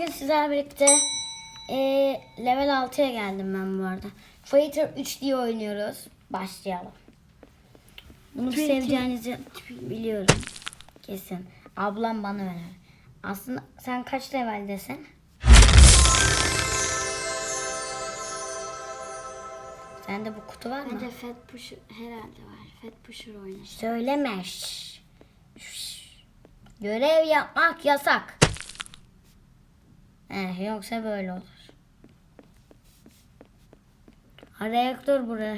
bugün sizlerle birlikte eee, level 6'ya geldim ben bu arada. Fighter 3 diye oynuyoruz. Başlayalım. Bunu Peki. seveceğinizi biliyorum. Kesin. Ablam bana öner. Aslında sen kaç leveldesin? Sende bu kutu var mı? Bende Fat Pusher herhalde var. Fat Pusher oynar. Söyleme. Şşş. Şşş. Görev yapmak yasak. Eh, yoksa böyle olur. Ha, reaktör buraya.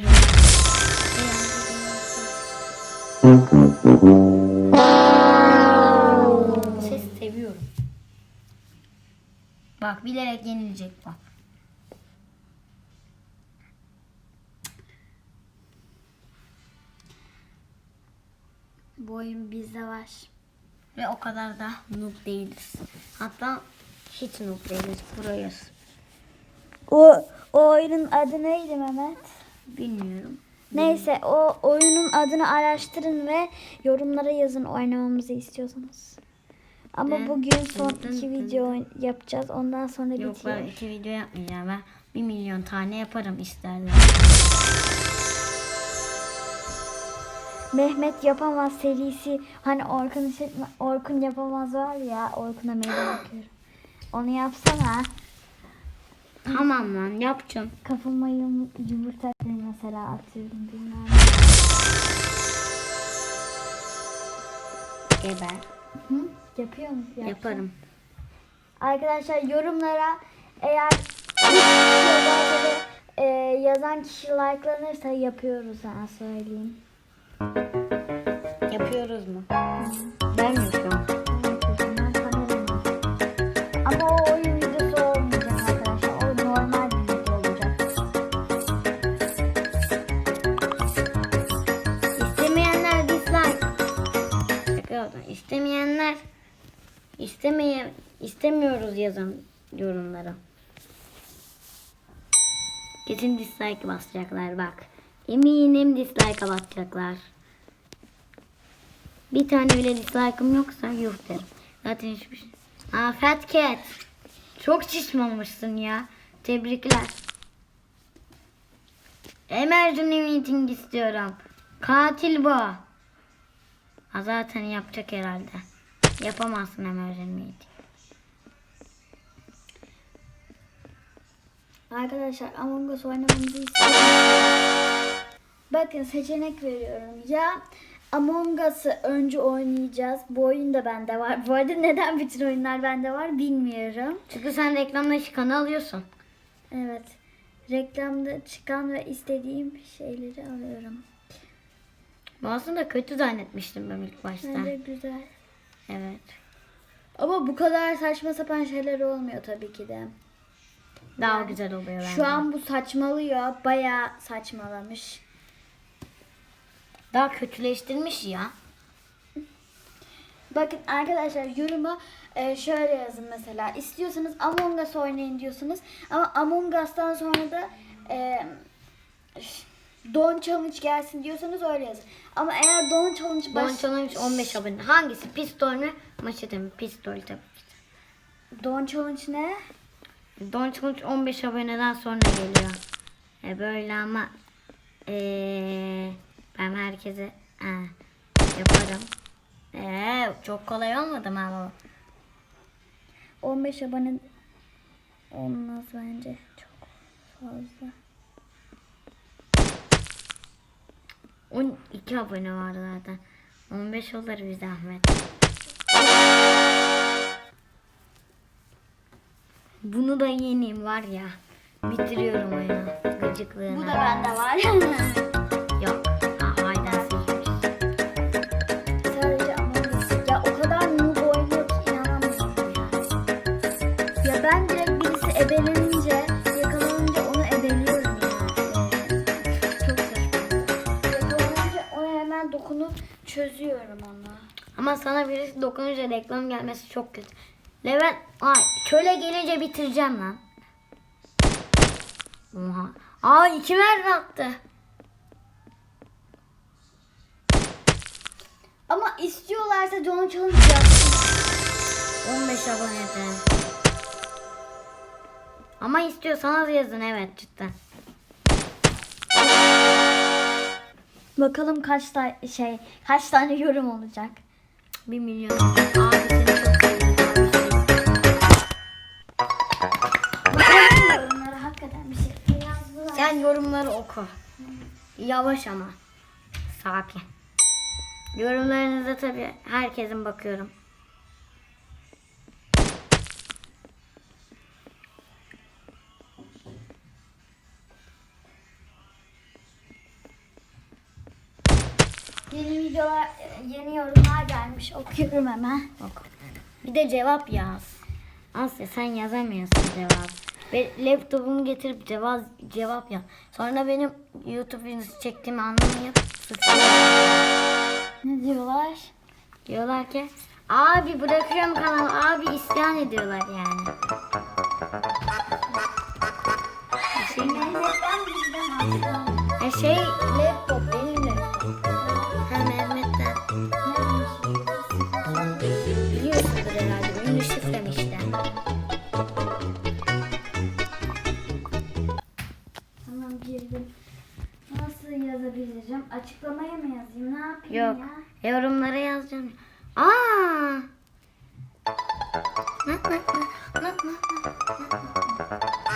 Ses seviyorum. Bak bilerek yenilecek bak. Bu oyun bizde var. Ve o kadar da noob değiliz. Hatta hiç noob değiliz. Burayız. O, o oyunun adı neydi Mehmet? Bilmiyorum. Neyse o oyunun adını araştırın ve yorumlara yazın oynamamızı istiyorsanız. Ama Ben- bugün son dın iki dın video oyn- yapacağız. Ondan sonra Yok bitiyor. ben iki video yapmayacağım. Ben bir milyon tane yaparım isterler. Mehmet yapamaz serisi. Hani Orkun Orkun yapamaz var ya. Orkun'a meydan okuyorum. Onu yapsana. Tamam lan yapacağım. Kafama yum, yumurta mesela atıyorum bilmem. Geber. Hı? Yapıyor musun? Yapsana. Yaparım. Arkadaşlar yorumlara eğer e, yazan kişi likelanırsa yapıyoruz sana söyleyeyim. Yapıyoruz mu? Ben yapıyorum. Oldu. İstemeyenler istemeye istemiyoruz yazın yorumlara. Kesin dislike basacaklar bak. Eminim dislike basacaklar. Bir tane bile dislike'ım yoksa yok derim. Zaten hiçbir şey. Aa Fat Cat. Çok şişmanmışsın ya. Tebrikler. Emergency meeting istiyorum. Katil bu. Ha zaten yapacak herhalde. Yapamazsın emergency meeting. Arkadaşlar Among Us oynamamızı bakın seçenek veriyorum. Ya Among Us'ı önce oynayacağız. Bu oyun da bende var. Bu arada neden bütün oyunlar bende var bilmiyorum. Çünkü sen reklamda çıkanı alıyorsun. Evet. Reklamda çıkan ve istediğim şeyleri alıyorum. Bu aslında kötü zannetmiştim ben ilk başta. Bence güzel. Evet. Ama bu kadar saçma sapan şeyler olmuyor tabii ki de. Daha güzel oluyor bence. Şu an bu saçmalıyor. Bayağı saçmalamış. Daha kötüleştirmiş ya. Bakın arkadaşlar yoruma e, şöyle yazın mesela. İstiyorsanız Among Us oynayın diyorsunuz. Ama Among Us'tan sonra da e, Don Challenge gelsin diyorsanız öyle yazın. Ama eğer Don Challenge baş... Don Challenge 15 abone. Hangisi? Pistol mü? Maçete mi? Pistol tabii. Don Challenge ne? Don Challenge 15 aboneden sonra geliyor. E böyle ama eee ben herkese e, yaparım. Eee çok kolay olmadı mı ama? 15 abone olmaz bence. Çok fazla. 12 abone var zaten. 15 olur bir zahmet. Bunu da yeneyim var ya. Bitiriyorum oyunu. Gıcıklığına. Bu da bende var. Yok. Ha, silmiş. Sadece Us. Ya o kadar noob oynuyor ki inanamıyorum ya. Ya ben direkt birisi ebelenince, çözüyorum onu. Ama sana birisi dokununca reklam gelmesi çok kötü. Levent, ay çöle gelince bitireceğim lan. Oha. Aa iki mermi attı. Ama istiyorlarsa John Challenge yapsın. 15 abonede. Ama istiyorsanız yazın evet cidden. Bakalım kaç tane şey kaç tane yorum olacak. Bir milyon. Abi seni çok seviyorum. Bakalım yorumlara hakikaten bir şey. Sen yorumları oku. Yavaş ama. Sakin. Yorumlarınıza tabii herkesin bakıyorum. Videolar, yeni yorumlar gelmiş. Okuyorum hemen. Oku. Bir de cevap yaz. Asya sen yazamıyorsun cevap. Ve laptopumu getirip cevap cevap yaz. Sonra benim YouTube videosu çektiğimi anlamayıp. Ne diyorlar? Diyorlar ki abi bırakıyorum kanalı abi isyan ediyorlar yani. Bir şey aslında. E şey laptop Yorumlara yazacağım. Aa! Nı, nı, nı, nı, nı. Bak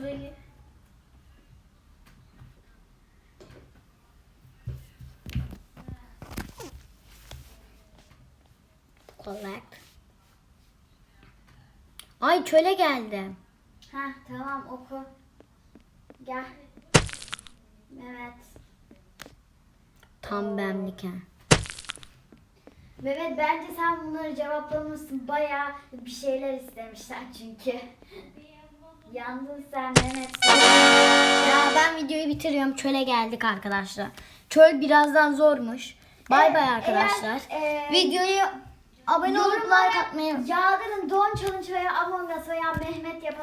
Gir. Collect. Ay çöle geldim. Ha tamam oku. Gel. Mehmet. Tam benlik ha. Mehmet bence sen bunları cevaplamışsın. Bayağı bir şeyler istemişler çünkü. Yandın sen Mehmet. Ya ben videoyu bitiriyorum. Çöle geldik arkadaşlar. Çöl birazdan zormuş. Bay bay arkadaşlar. Eğer, e, Videoyu abone olup like atmayı Yağdırın Don Challenge veya Among Us veya Mehmet yapan